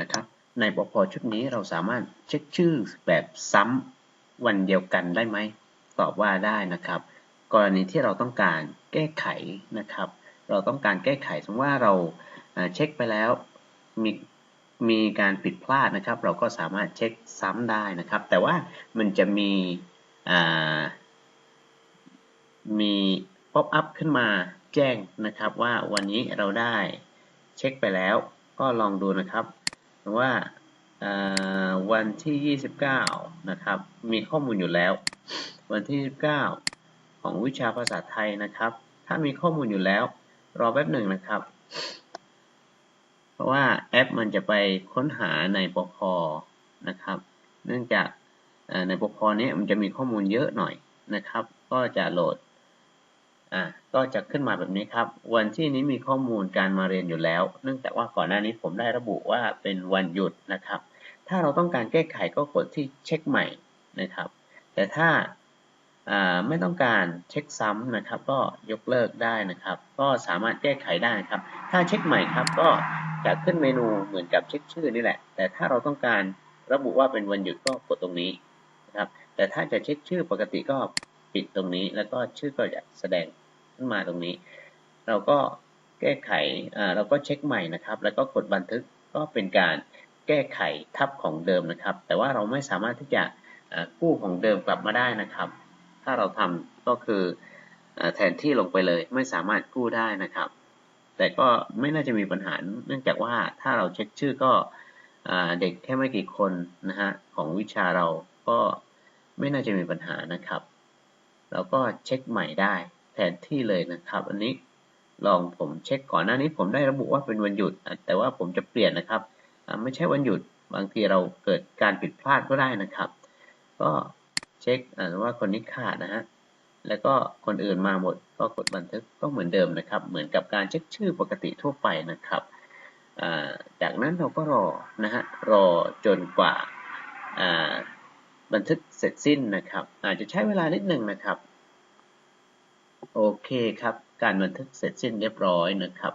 นะครับ ในปพชุดนี้เราสามารถเช็คชื่อแบบซ้ำวันเดียวกันได้ไหม ตอบว่าได้นะครับ กรณีที่เราต้องการแก้ไขนะครับ เราต้องการแก้ไขสมมติว่าเราเช็คไปแล้วมีมีการผิดพลาดนะครับ เราก็สามารถเช็คซ้ำได้นะครับ แต่ว่ามันจะมีมีป๊อปอัพขึ้นมาแจ้งนะครับว่าวันนี้เราได้เช็คไปแล้วก็ลองดูนะครับ ว่าวันที่ 29 นะครับ มีข้อมูลอยู่แล้ว วันที่ 29 ของวิชาภาษาไทยนะครับ ถ้ามีข้อมูลอยู่แล้ว รอแป๊บหนึ่งนะครับ เพราะว่าแอปมันจะไปค้นหาในปพนะครับ เนื่องจากในปพนี้มันจะมีข้อมูลเยอะหน่อยนะครับ ก็จะโหลด อ่าก็จะขึ้นมาแบบนี้ครับ วันที่นี้มีข้อมูลการมาเรียนอยู่แล้ว เนื่องจากว่าก่อนหน้านี้ผมได้ระบุว่าเป็นวันหยุดนะครับ ถ้าเราต้องการแก้ไขก็กดที่เช็คใหม่นะครับ แต่ถ้าอ่าไม่ต้องการเช็คซ้ำนะครับ ก็ยกเลิกได้นะครับ ก็สามารถแก้ไขได้ครับ ถ้าเช็คใหม่ครับก็จะขึ้นเมนูเหมือนกับเช็คชื่อนี่แหละ แต่ถ้าเราต้องการระบุว่าเป็นวันหยุดก็กดตรงนี้นะครับ แต่ถ้าจะเช็คชื่อปกติก็ ปิดตรงนี้ แล้วก็ชื่อก็จะแสดงขึ้นมาตรงนี้ เราก็แก้ไขเราก็เช็คใหม่นะครับ แล้วก็กดบันทึกก็เป็นการแก้ไขทับของเดิมนะครับ แต่ว่าเราไม่สามารถที่จะกู้ของเดิมกลับมาได้นะครับ ถ้าเราทำก็คืออแทนที่ลงไปเลยไม่สามารถกู้ได้นะครับ แต่ก็ไม่น่าจะมีปัญหาเนื่องจากว่าถ้าเราเช็คชื่อก็เด็กแค่ไม่กี่คนนะฮะของวิชาเราก็ไม่น่าจะมีปัญหานะครับ เราก็เช็คใหม่ได้แทนที่เลยนะครับ อันนี้ลองผมเช็คก่อนหน้านี้ผมได้ระบุว่าเป็นวันหยุด แต่ว่าผมจะเปลี่ยนนะครับไม่ใช่วันหยุดบางทีเราเกิดการผิดพลาดก็ได้นะครับ ก็เช็คว่าคนนี้ขาดนะฮะแล้วก็คนอื่นมาหมดก็กดบันทึกก็เหมือนเดิมนะครับ เหมือนกับการเช็คชื่อปกติทั่วไปนะครับจากนั้นเราก็รอนะฮะรอจนกว่าบันทึกเสร็จสิ้นนะครับ อาจจะใช้เวลานิดหนึ่งนะครับ โอเคครับ การบันทึกเสร็จสิ้นเรียบร้อยนะครับ